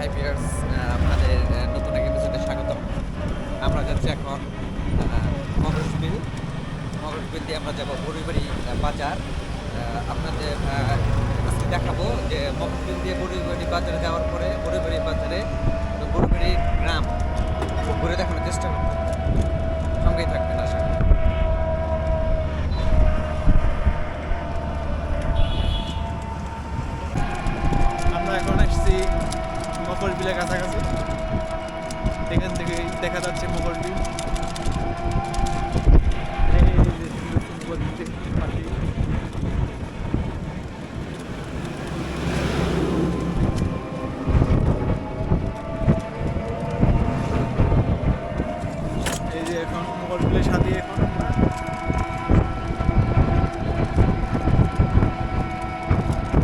Hi viewers আপনাদের নতুন এক এপিসোডে স্বাগতম। আমরা যাচ্ছি এখন মগরশবিল মগরশবিল দিয়ে আমরা যাব বড়িবাড়ি বাজার। আপনাদের আজকে দেখাবো যে মগরশবিল দিয়ে বড়িবাড়ি বাজারে যাওয়ার পরে বড়িবাড়ি বাজারে বড়িবাড়ি গ্রাম। ঘুরে দেখানোর চেষ্টা করব। সঙ্গেই থাকবেন আশা করি। আমরা এখন এসেছি বিলের কাছাকাছি এখান থেকে দেখা যাচ্ছে মকর বিল এই যে সুন্দর সুন্দর দিকে পাখি। এই যে এখন মকর বিলের সাথে এখন আমরা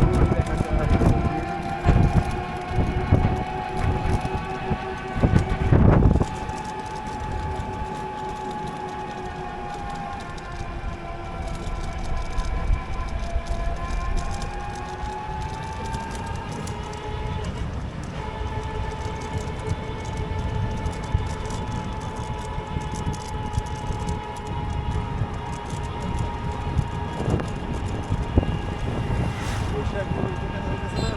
ওই দেখা যায় মকর বিল। পোশাকগুলো দেখা যাইতেছে না?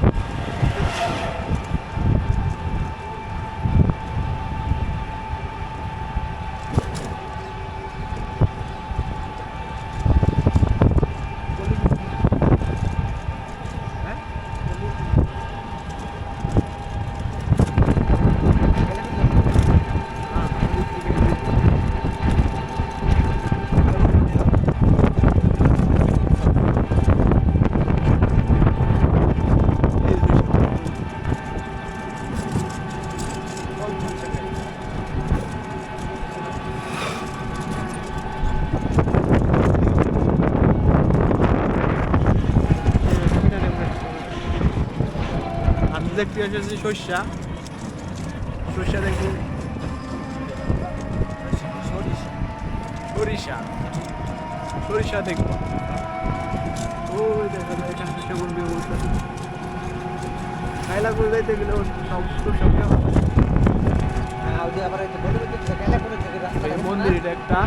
হ্যাঁ? আমি দেখতে এসেছি সর্ষা। সর্ষা দেখব সরিষা। সরিষা দেখব। ওই দেখা যায় এখানে সর্ষা যাইতে গেলে সব সর্ষা উঠে হবে। আর ওই যে আবার এই যে বড়িবাড়ি থেকে কালিয়াকৈর থেকে রাস্তাটা এই গেছে না? মন্দির এটা একটা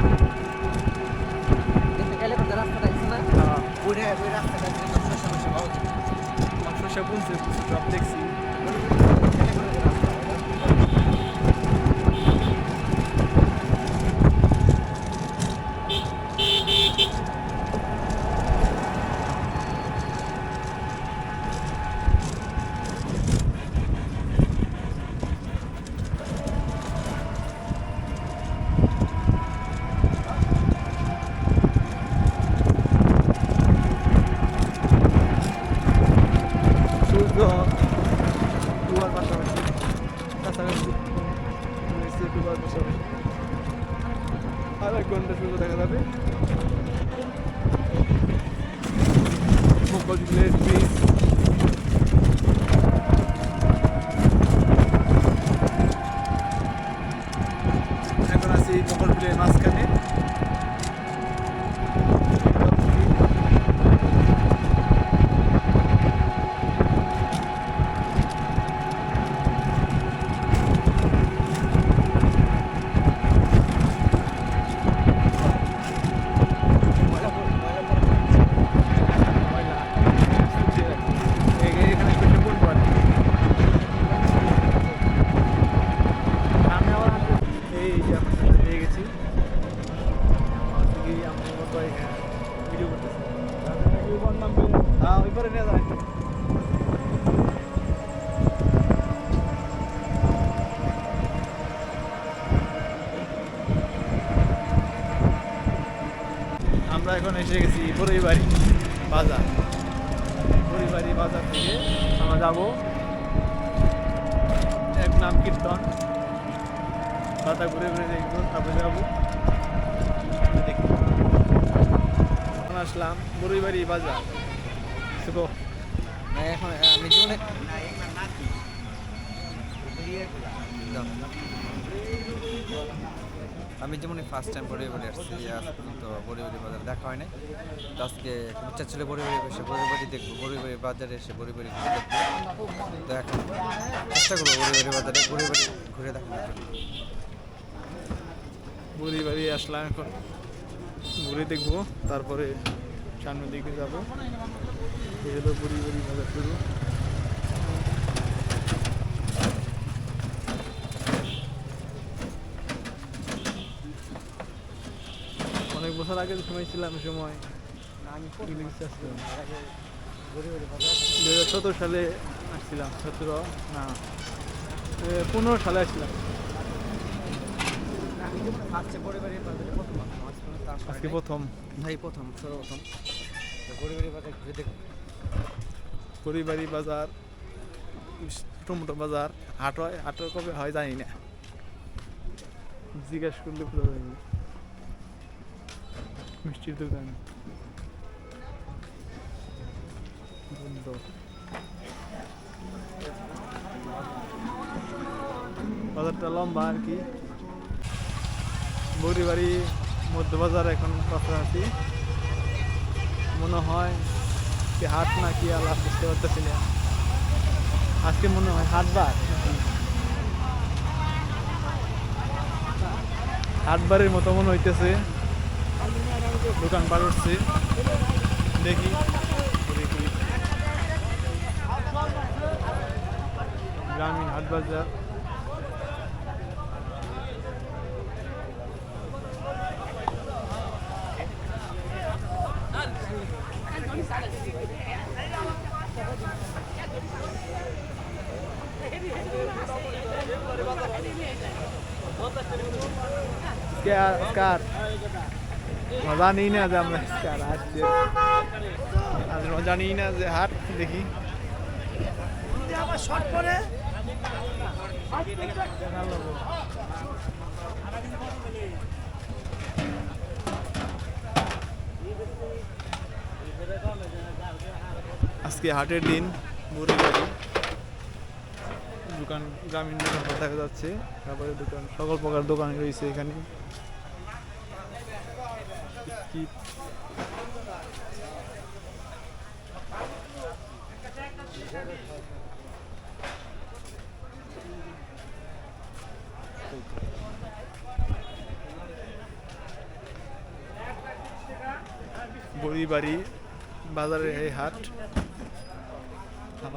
কিন্তু কালিয়াকৈর যে রাস্তাটা আছে না হ্যাঁ, ওই রে- ওই রাস্তাটা দিয়ে তো শস্য মস্য পাওয়া যায়। আমার সর্ষা বুনছে সব দেখছি কালিয়াকৈরের যে রাস্তা, ওটা সূর্য ডুবার পাশাপাশি কাছাকাছি নিচে ডুবার পাশাপাশি আর এক ঘণ্টা সূর্য দেখা যাবে মুকল বিলের ব্রিজ এখন আছি মুকল বিলের মাঝখানে ময়লা পড়ে- ময়লা পড়ে। ময়লা এখানে এখানে কিছু বলব আর কি। আমি আবার হাঁটতে- এই যে আমরা সাথে পেয়ে গেছি এই আমার মতো এখানে ভিডিও করতেছে হ্যাঁ ওই পরে নিয়ে যায় আমরা এখন বড়ইবাড়ি বাজার। বড়ইবাড়ি বাজার থেকে আমরা যাব। এক নাম কীর্তন। বাতা ঘুরে ঘুরে দেখব তারপরে যাব। দেখি। আসলাম বড়ইবাড়ি বাজার। শুভ। এখন আমি জীবনে দাও। আমি যেমন ফার্স্ট টাইম বড়ি বাড়ি আসছি আজ পর্যন্ত বড়ি বাজার দেখা হয় নাই তো আজকে ইচ্ছা ছিল বড়ি বাড়ি এসে বড়ি বাড়ি দেখব বড়ি বাজারে এসে বড়ি বাড়ি ঘুরে দেখব। তো এখন চেষ্টা করব বড়ি বাড়ি বাজারে বড়ি বাড়ি ঘুরে দেখানোর জন্য। বুড়ি বাড়ি আসলাম এখন, ঘুরে দেখব, তারপরে সামনের দিকে যাব। বুড়ি বাড়ি বাজার শুরু অনেক বছর আগে সময় ছিলাম সময়। দু হাজার সতেরো সালে আসছিলাম সতেরো না পনেরো সালে আসছিলাম। আজকে প্রথম ভাই প্রথম সর্বপ্রথম। পরিবারী বাজার টমেটো বাজার হাট হয় হাট কবে হয় জানি না। জিজ্ঞেস করলে পুরো জানি। মিষ্টির দোকান বন্ধ বাজারটা লম্বা আর কি বড়িবাড়ি মধ্য বাজার এখন কাছাকাছি মনে হয় কি হাট না কি আল্লাহ বুঝতে পারতেছি না। আজকে মনে হয় হাটবার। হাটবারের মতো মনে হইতেছে। দোকান পার উঠছে দেখি। গ্রামীণ হাট বাজার। কার জানি না যে আমরা আর জানি না যে হাট, দেখি। আজকে হাটের দিন বুড়ি বাড়ি। দোকান, গ্রামীণ দোকান দেখা যাচ্ছে? তারপরে দোকান, সকল প্রকার দোকান রয়েছে এখানে। বিস্কিট বড়িবাড়ি বাজারের এই হাট।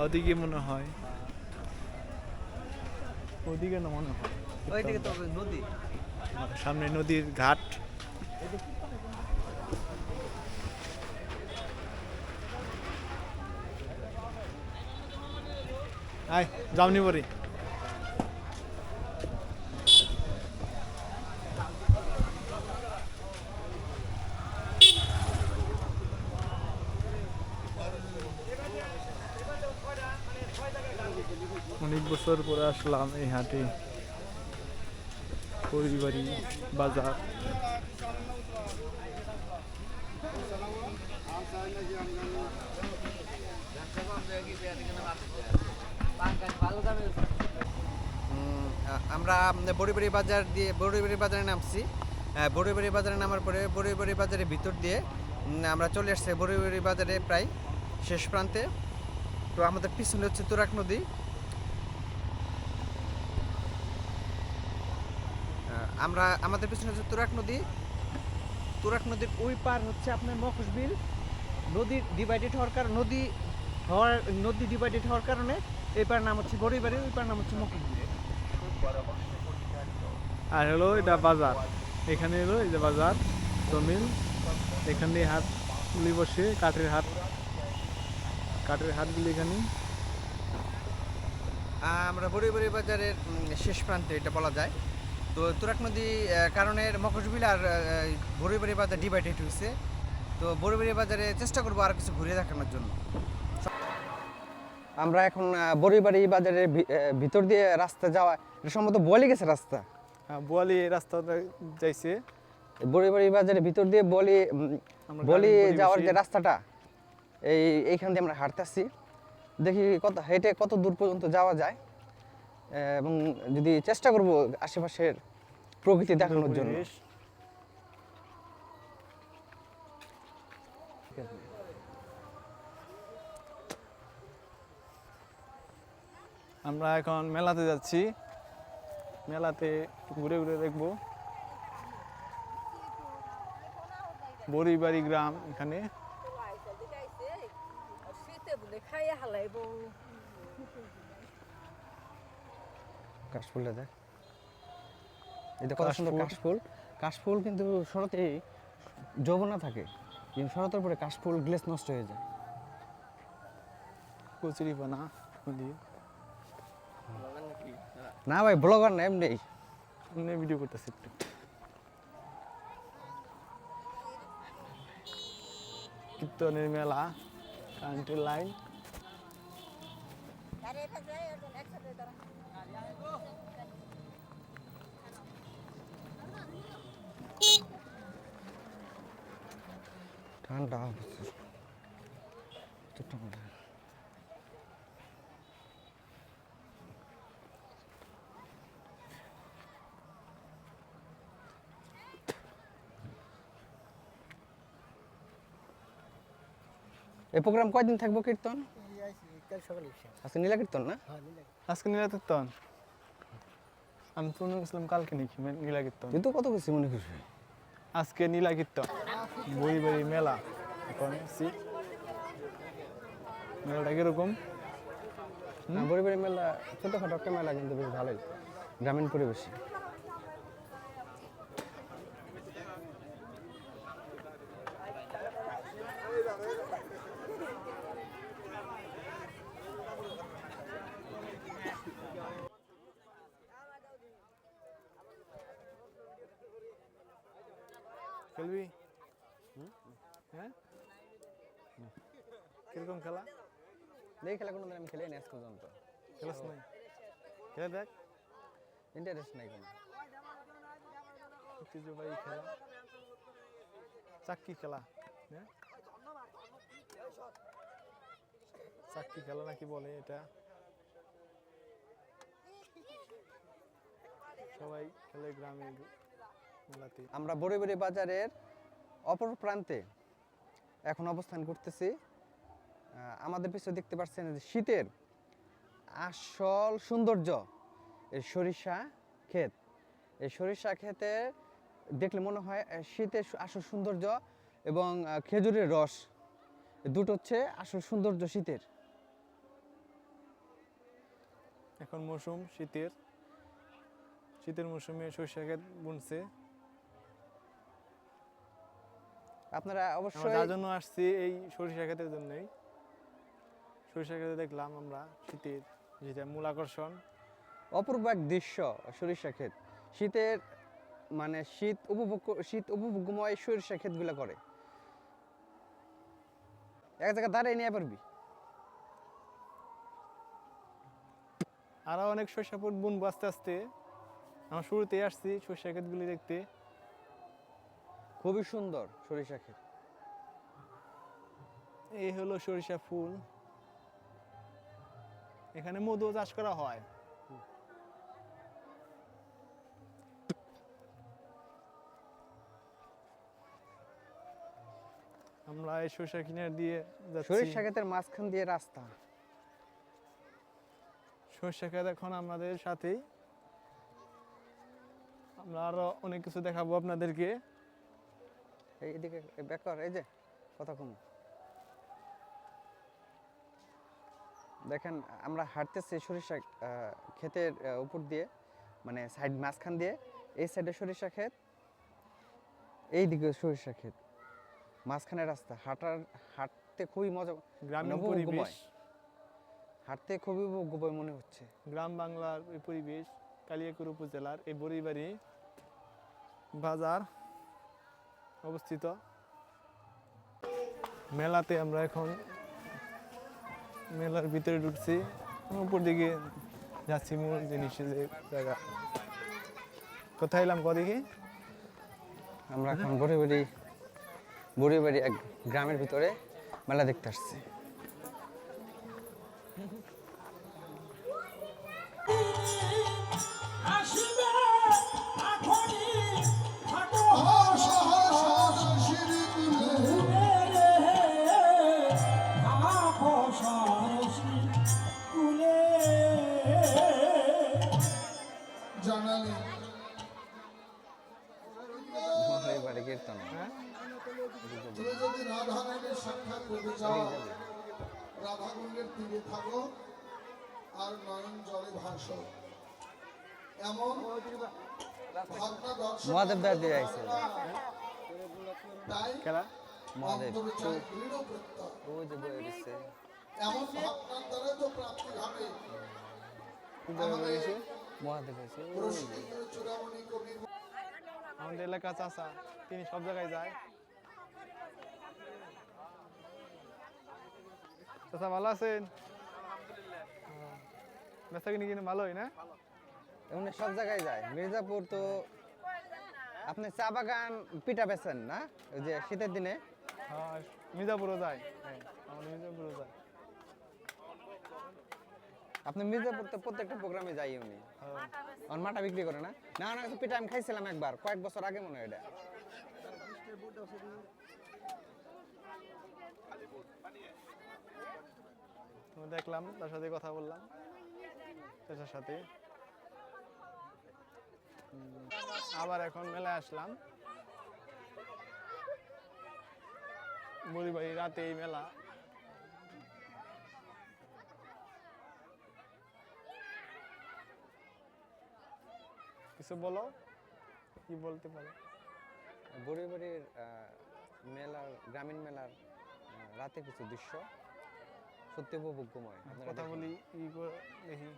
ওদিকে মনে হয়। ওদিকে না মনে হয়। সামনে নদীর ঘাট। আয় যাওনি পরে অনেক বছর পরে আসলাম এই হাটে। পরিবারী বাজার। উম, আ- আমরা বড়িবাড়ি বাজার দিয়ে, বড়িবাড়ি বাজারে নামছি। বড়িবাড়ি বাজারে নামার পরে বড়িবাড়ি বাজারের ভিতর দিয়ে আমরা চলে আসছি বড়িবাড়ি বাজারে প্রায় শেষ প্রান্তে। তো আমাদের পিছনে হচ্ছে তুরাক নদী। আমরা, আমাদের পিছনে হচ্ছে তুরাক নদী। তুরাক নদীর ওই পার হচ্ছে আপনার মখসবিল নদী ডিভাইডেড হওয়ার কারণ, নদী হওয়ার, নদী ডিভাইডেড হওয়ার কারণে এই পার নাম হচ্ছে বড়িবাড়ি ওই পার নাম হচ্ছে মখসবিল আর হলো এটা বাজার। এখানে হলো এই যে বাজার জমিন। এখানে হাটগুলি বসে কাঠের হাট কাঠের হাটগুলি এখানে। আমরা বড়িবাড়ি বাজারের শেষ প্রান্তে এটা বলা যায়। তো তুরাক নদী আহ, কারণের মকশবিল আর বড়িবাড়ি বাজার ডিভাইডেড হয়েছে তো বড়িবাড়ি বাজারে চেষ্টা করব আর কিছু ঘুরে দেখানোর জন্য। আমরা এখন বড়িবাড়ি বাজারের ভিতর দিয়ে রাস্তা যাওয়া এটা সম্ভবত বলে গেছে রাস্তা? হ্যাঁ, বোয়ালি এই রাস্তাটা যাইছে। বড়িবাড়ি বাজারের ভিতর দিয়ে বলি বলি যাওয়ার যে রাস্তাটা এই এইখান দিয়ে আমরা হাঁটতেছি। দেখি কত হেঁটে কত দূর পর্যন্ত যাওয়া যায়। এবং যদি চেষ্টা করব আশেপাশের প্রকৃতি দেখানোর জন্য। আমরা এখন মেলাতে যাচ্ছি। মেলাতে ঘুরে ঘুরে দেখব। বড়িবাড়ি গ্রাম এখানে। কাশফুলটা দেখ। এটা কত সুন্দর কাশফুল। কাশফুল। কিন্তু শরতে যৌবনা থাকে। কিন্তু শরতের পরে কাশফুল গ্লেস নষ্ট হয়ে যায়। কচুরিপানা নদী না ভাই ব্লগার না এমনি। এমনি ভিডিও করতেছি। একটু কীর্তনের মেলা কারেন্টের লাইন ঠান্ডা ঠান্ডা। এই প্রোগ্রাম কয়দিন থাকব কীর্তন? আজকে নীলা কীর্তন না? আজকে নীলা কীর্তন? আমি তো মনে করছিলাম কালকে নাকি নীলা কীর্তন। তুই তো কত কিছু মনে খুশি আজকে নীলা কীর্তন। বই বই মেলা। এখন মেলাটা কীরকম? বড়িবাড়ি মেলা ছোটোখাটো একটা মেলা কিন্তু বেশ ভালোই। গ্রামীণ পরিবেশে। খেলবি? হ্যাঁ? কীরকম খেলা? দেখি খেলা কোনো আমি খেলে নি আজ পর্যন্ত। খেলাস নাই? খেলে দেখ। ইন্টারেস্ট নাই কোনো। ঐতিহ্যবাহী খেলা। চাক্কি খেলা। হ্যাঁ? চাক্কি খেলা নাকি বলে এটা? সবাই খেলে গ্রামে মেলাতে। আমরা বড়িবাড়ি বাজারের অপর প্রান্তে এখন অবস্থান করতেছি। আমাদের পিছনে দেখতে পাচ্ছেন যে শীতের আসল সৌন্দর্য এই সরিষা ক্ষেত। এই সরিষা ক্ষেতে দেখলে মনে হয় শীতের আসল সৌন্দর্য এবং খেজুরের রস দুটো হচ্ছে আসল সৌন্দর্য শীতের। এখন মৌসুম শীতের। শীতের মৌসুমে সরিষা ক্ষেত বুনছে। আপনারা অবশ্যই যার জন্য আসছি এই সরিষা ক্ষেতের জন্যই। সরিষা ক্ষেতে দেখলাম আমরা শীতের যেটা মূল আকর্ষণ। অপূর্ব এক দৃশ্য সরিষা ক্ষেত। শীতের মানে শীত উপভোগ শীত উপভোগ্যময় সরিষা ক্ষেতগুলো করে। এক জায়গায় দাঁড়িয়ে নিয়ে পারবি। আরও অনেক সরিষা বুনবো আস্তে আস্তে। আমরা শুরুতেই আসছি সরিষা ক্ষেতগুলি দেখতে। খুবই সুন্দর সরিষা ক্ষেত। এই হলো সরিষা ফুল। এখানে মধু চাষ করা হয়। আমরা এই সরিষা কিনার দিয়ে সরিষা ক্ষেতের মাঝখান দিয়ে রাস্তা। সরিষা ক্ষেত এখন আমাদের সাথেই। আমরা আরও অনেক কিছু দেখাবো আপনাদেরকে। এই এদিকে বেকর এই যে কথা কম। দেখেন আমরা হাঁটতেছি সরিষা ক্ষেতের উপর দিয়ে মানে সাইড মাঝখান দিয়ে। এই সাইডে সরিষা ক্ষেত এই দিকে সরিষা ক্ষেত। মাঝখানে রাস্তা হাঁটার হাঁটতে খুবই মজা গ্রামীণ পরিবেশ। হাঁটতে খুবই উপভোগ্যময় মনে হচ্ছে। গ্রাম বাংলার এই পরিবেশ কালিয়াকুর উপজেলার এই বড়িবাড়ি বাজার অবস্থিত। মেলাতে আমরা এখন মেলার ভিতরে ঢুকছি। উপর দিকে যাচ্ছি মূল জিনিসের যে জায়গা। কোথায় এলাম কদিকে আমরা এখন বড়িবাড়ি বড়িবাড়ি এক গ্রামের ভিতরে মেলা দেখতে আসছি। তীরে থাকো আর নয়ন জলে ভাসো। এমন ভাবনা দর্শন মহাদেব দা দিয়ে আইছে। তাই অন্তরে চাই দৃঢ় প্রত্যয়। এমন ভাবনার দ্বারা তো প্রাপ্তি হবে। আমাদের এলাকা চাচা তিনি সব জায়গায় যায়। চাচা ভালো আছেন? বেচা কিনে কিনে ভালোই না? এমনি সব জায়গায় যায়। মির্জাপুর তো আপনি চা বাগান পিঠা বেছেন না? ওই যে শীতের দিনে? হ্যাঁ মির্জাপুরও যায়। হ্যাঁ আমাদের মির্জাপুরও যায়। আপনি মির্জাপুর তো প্রত্যেকটা প্রোগ্রামে যাই উনি। হ্যাঁ। আমার মাটা বিক্রি করে না? না না পিঠা আমি খাইছিলাম একবার কয়েক বছর আগে মনে হয় এটা। দেখলাম, তার সাথে কথা বললাম। চাচার সাথে। আবার এখন মেলায় আসলাম। বলি রাতে এই মেলা। কিছু বলো? কি বলতে পারো? বড়িবাড়ির মেলার, গ্রামীণ মেলার রাতে কিছু দৃশ্য। সত্যি উপভোগ্যময়। আপনারা কথা বলি দেখি।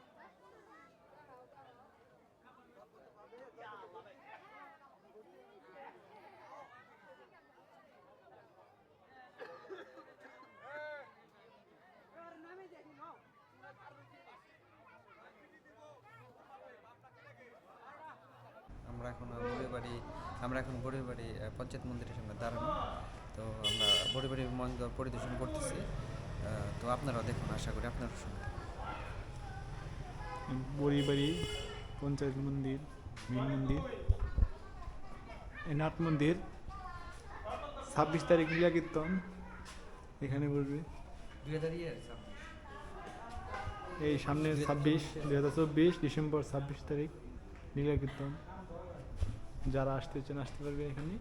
আমরা এখন বড়িবাড়ি আমরা এখন বড়িবাড়ি বাড়ি পঞ্চায়েত মন্দিরের সামনে দাঁড়ানো তো আমরা বড়িবাড়ি মন্দির পরিদর্শন করতেছি। তো আপনারাও দেখুন আশা করি আপনারা শুনুন বড়িবাড়ি পঞ্চায়েত মন্দির মেন মন্দির এই নাট মন্দির ছাব্বিশ তারিখ লীলা কীর্তন এখানে বসবে। এই সামনে ছাব্বিশ দুই হাজার চব্বিশ ডিসেম্বর ছাব্বিশ তারিখ লীলা কীর্তন। যারা আসতে চান আসতে পারবে এখানে।